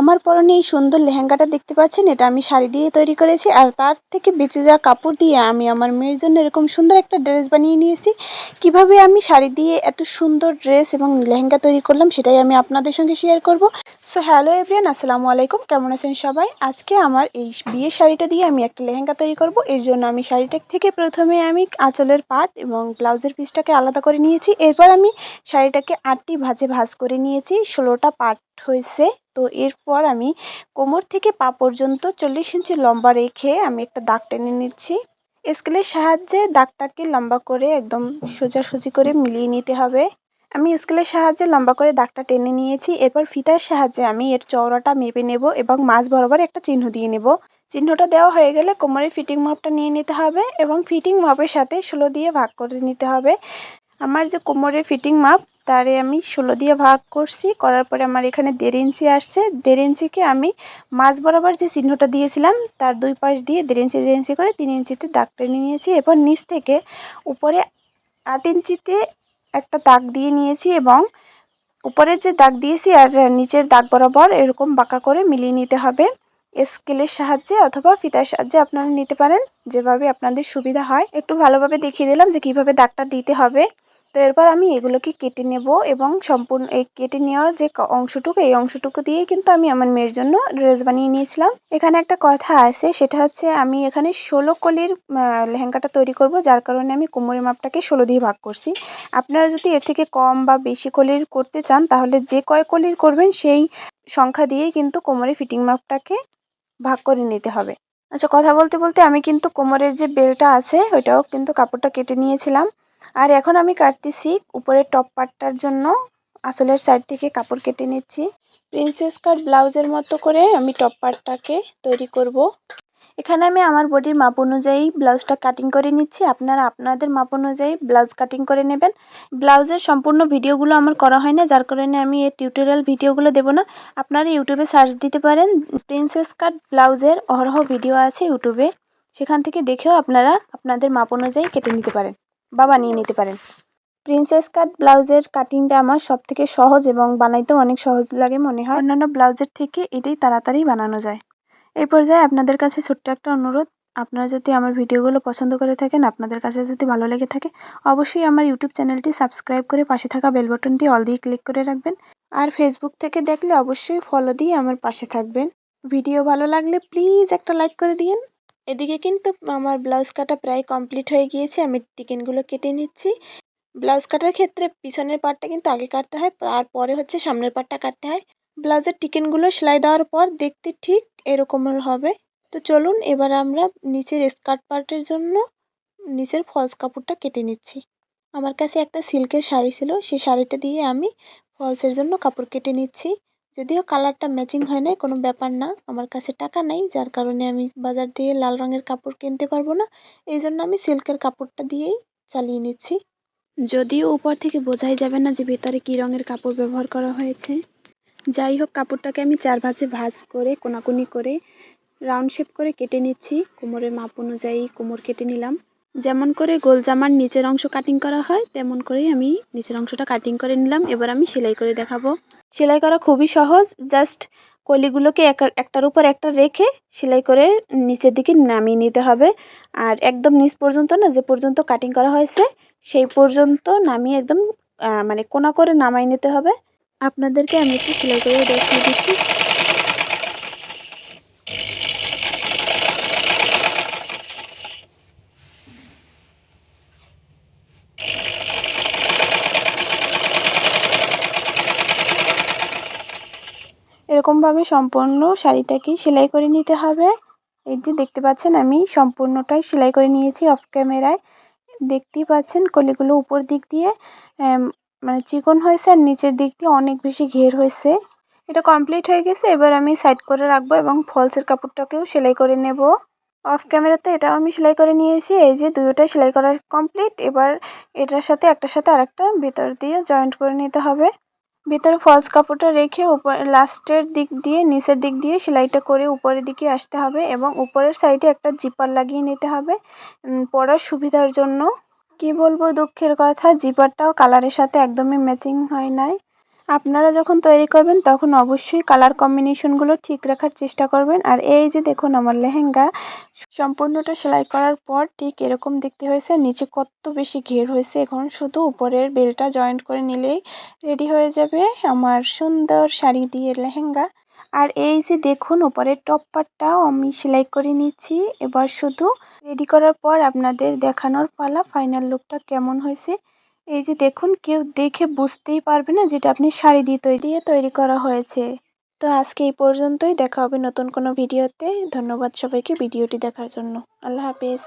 আমার পরনে এই সুন্দর লেহেঙ্গাটা দেখতে পাচ্ছেন, এটা আমি শাড়ি দিয়ে তৈরি করেছি আর তার থেকে বেঁচে যাওয়া কাপড় দিয়ে আমি আমার মেয়ের জন্য এরকম সুন্দর একটা ড্রেস বানিয়ে নিয়েছি। কীভাবে আমি শাড়ি দিয়ে এত সুন্দর ড্রেস এবং লেহেঙ্গা তৈরি করলাম সেটাই আমি আপনাদের সঙ্গে শেয়ার করব। সো হ্যালো এভরিয়ান আসসালামু আলাইকুম, কেমন আছেন সবাই? আজকে আমার এই বিয়ের শাড়িটা দিয়ে আমি একটা লেহেঙ্গা তৈরি করব। এর জন্য আমি শাড়িটা থেকে প্রথমে আমি আঁচলের পাট এবং ব্লাউজের পিসটাকে আলাদা করে নিয়েছি। এরপর আমি শাড়িটাকে আটটি ভাজে ভাজ করে নিয়েছি। ষোলোটা পাট হয়েছে। তো এরপর আমি কোমর থেকে পা পর্যন্ত চল্লিশ ইঞ্চি লম্বা রেখে আমি একটা দাগ টেনে নিচ্ছি। স্কেলের সাহায্যে দাগটাকে লম্বা করে একদম সোজাসুজি করে মিলিয়ে নিতে হবে। আমি স্কেলের সাহায্যে লম্বা করে দাগটা টেনে নিয়েছি। এরপর ফিতার সাহায্যে আমি এর চওড়াটা মেপে নেব এবং মাঝ বরাবর একটা চিহ্ন দিয়ে নেব। চিহ্নটা দেওয়া হয়ে গেলে কোমরের ফিটিং মাপটা নিয়ে নিতে হবে এবং ফিটিং মাপের সাথে ষোলো দিয়ে ভাগ করে নিতে হবে। আমার যে কোমরের ফিটিং মাপ তারে আমি ষোলো দিয়ে ভাগ করছি, করার পরে আমার এখানে দেড় ইঞ্চি আসছে। দেড় ইঞ্চিকে আমি মাঝ বরাবর যে চিহ্নটা দিয়েছিলাম, তার দুই পাশ দিয়ে দেড় ইঞ্চি দেড় ইঞ্চি করে তিন ইঞ্চিতে দাগ টেনে নিয়েছি এরপর নিচ থেকে উপরে আট ইঞ্চিতে একটা দাগ দিয়ে নিয়েছি এবং উপরে যে দাগ দিয়েছি আর নিচের দাগ বরাবর এরকম বাঁকা করে মিলিয়ে নিতে হবে। স্কেলের সাহায্যে অথবা ফিতার সাহায্যে আপনারা নিতে পারেন, যেভাবে আপনাদের সুবিধা হয়। একটু ভালোভাবে দেখিয়ে দিলাম যে কীভাবে দাগটা দিতে হবে। তো এরপর আমি এগুলোকে কেটে নেব এবং সম্পূর্ণ এই কেটে নেওয়ার যে অংশটুকু, এই অংশটুকু দিয়েই কিন্তু আমি আমার মেয়ের জন্য ড্রেস বানিয়ে নিয়েছিলাম। এখানে একটা কথা আছে, সেটা হচ্ছে আমি এখানে ষোলো কলির লেহেঙ্গাটা তৈরি করব, যার কারণে আমি কোমরের মাপটাকে ষোলো দিয়ে ভাগ করছি। আপনারা যদি এর থেকে কম বা বেশি কলির করতে চান, তাহলে যে কয় কলির করবেন, সেই সংখ্যা দিয়েই কিন্তু কোমরের ফিটিং মাপটাকে ভাগ করে নিতে হবে। আচ্ছা কথা বলতে বলতে আমি কিন্তু কোমরের যে বেলটা আছে, ওইটাও কিন্তু কাপড়টা কেটে নিয়েছিলাম। আর এখন আমি কাটতেছি উপরের টপ পার্টটার জন্য। আসলের সাইড থেকে কাপড় কেটে নিচ্ছি। প্রিন্সেস কাট ব্লাউজের মতো করে আমি টপ পার্টটাকে তৈরি করব। এখানে আমি আমার বডির মাপ অনুযায়ী ব্লাউজটা কাটিং করে নিচ্ছি। আপনারা আপনাদের মাপ অনুযায়ী ব্লাউজ কাটিং করে নেবেন। ব্লাউজের সম্পূর্ণ ভিডিওগুলো আমার করা হয় না, যার কারণে আমি এই টিউটোরিয়াল ভিডিওগুলো দেবো না। আপনারা ইউটিউবে সার্চ দিতে পারেন প্রিন্সেস কাট ব্লাউজের অহরহ ভিডিও আছে ইউটিউবে সেখান থেকে দেখেও আপনারা আপনাদের মাপ অনুযায়ী কেটে নিতে পারেন। বা বানিয়ে নিতে পারেন। প্রিন্সেস কাট ব্লাউজের কাটিংটা আমার সব থেকে সহজ এবং বানাইতেও অনেক সহজ লাগে মনে হয়। অন্যান্য ব্লাউজের থেকে এটাই তাড়াতাড়ি বানানো যায়। এই পর্যায়ে আপনাদের কাছে ছোট্ট একটা অনুরোধ। আপনারা যদি আমার ভিডিওগুলো পছন্দ করে থাকেন, আপনাদের কাছে যদি ভালো লেগে থাকে, অবশ্যই আমার ইউটিউব চ্যানেলটি সাবস্ক্রাইব করে পাশে থাকা বেল বাটনটি অল দিয়ে ক্লিক করে রাখবেন। আর ফেসবুক থেকে দেখলে অবশ্যই ফলো দিয়ে আমার পাশে থাকবেন। ভিডিও ভালো লাগলে প্লিজ একটা লাইক করে দিন এদিকে কিন্তু আমার ব্লাউজ কাটা প্রায় কমপ্লিট হয়ে গিয়েছে, আমি টিকেনগুলো কেটে নিচ্ছি। ব্লাউজ কাটার ক্ষেত্রে পিছনের পার্টটা কিন্তু আগে কাটতে হয়, তারপরে হচ্ছে সামনের পার্টটা কাটতে হয়। ব্লাউজের টিকেনগুলো সেলাই দেওয়ার পর দেখতে ঠিক এরকমের হবে। তো চলুন এবার আমরা নিচের স্কার্ট পার্টের জন্য নিচের ফলস কাপড়টা কেটে নিচ্ছি। আমার কাছে একটা সিল্কের শাড়ি ছিল সেই শাড়িটা দিয়ে আমি ফলসের জন্য কাপড় কেটে নিচ্ছি। যদিও কালারটা ম্যাচিং হয় নাই, কোনো ব্যাপার না। আমার কাছে টাকা নাই, যার কারণে আমি বাজার দিয়ে লাল রঙের কাপড় কিনতে পারব না। এই জন্য আমি সিল্কের কাপড়টা দিয়েই চালিয়ে নিচ্ছি। যদিও উপর থেকে বোঝাই যাবে না যে ভেতরে কী রঙের কাপড় ব্যবহার করা হয়েছে। যাই হোক, কাপড়টাকে আমি চার ভাঁজে ভাঁজ করে, কোনাকুনি করে, রাউন্ড শেপ করে কেটে নিচ্ছি। কোমরের মাপ অনুযায়ী কোমর কেটে নিলাম। যেমন করে গোল জামার নিচের অংশ কাটিং করা হয়, তেমন করেই আমি নিচের অংশটা কাটিং করে নিলাম। এবার আমি সেলাই করে দেখাবো। সেলাই করা খুবই সহজ। জাস্ট কলিগুলোকে একটার উপর একটা রেখে সেলাই করে নিচের দিকে নামিয়ে নিতে হবে। আর একদম নিচ পর্যন্ত না, যে পর্যন্ত কাটিং করা হয়েছে, সেই পর্যন্ত নামিয়ে একদম মানে কোনা করে নামাই নিতে হবে। আপনাদেরকে আমি একটু সেলাই করে দেখিয়ে দিচ্ছি। এরকমভাবে সম্পূর্ণ শাড়িটাকে সেলাই করে নিতে হবে। এই যে দেখতে পাচ্ছেন, আমি সম্পূর্ণটাই সেলাই করে নিয়েছি অফ ক্যামেরায় দেখতেই পাচ্ছেন, কলিগুলো উপর দিক দিয়ে মানে চিকন হয়েছে আর নিচের দিক দিয়ে অনেক বেশি ঘের হয়েছে। এটা কমপ্লিট হয়ে গেছে, এবার আমি সাইড করে রাখব এবং ফলসের কাপড়টাকেও সেলাই করে নেব। অফ ক্যামেরাতে এটাও আমি সেলাই করে নিয়েছি, এই যে দুটোটাই সেলাই করা কমপ্লিট এবার এটার সাথে একটার সাথে আরেকটা ভিতর দিয়ে জয়েন্ট করে নিতে হবে। ভিতরে ফলস কাপড়টা রেখে উপর, লাস্টের দিক দিয়ে, নিচের দিক দিয়ে সেলাইটা করে উপরের দিকে আসতে হবে এবং উপরের সাইডে একটা জিপার লাগিয়ে নিতে হবে। পরার সুবিধার জন্য, কি বলব দুঃখের কথা জিপারটাও কালারের সাথে একদমই ম্যাচিং হয় নাই। আপনারা যখন তৈরি করবেন, তখন অবশ্যই কালার কম্বিনেশনগুলো ঠিক রাখার চেষ্টা করবেন। আর এই যে দেখুন আমার লেহেঙ্গা, সম্পূর্ণটা সেলাই করার পর ঠিক এরকম দেখতে হয়েছে, নিচে কত বেশি ঘের হয়েছে। এখন শুধু উপরের বেলটা জয়েন্ট করে নিলেই রেডি হয়ে যাবে আমার সুন্দর শাড়ি দিয়ে লেহেঙ্গা। আর এই যে দেখুন উপরের টপ পার্টটাও আমি সেলাই করে নিচ্ছি। এবার শুধু রেডি করার পর আপনাদের দেখানোর পালা, ফাইনাল লুকটা কেমন হয়েছে। এই যে দেখুন, কেউ দেখে বুঝতেই পারবে না যেটা আপনি শাড়ি দিয়ে তৈরি দিয়ে তৈরি করা হয়েছে। তো আজকে এই পর্যন্তই। দেখা হবে নতুন কোনো ভিডিওতে। ধন্যবাদ সবাইকে ভিডিওটি দেখার জন্য। আল্লাহ হাফেজ।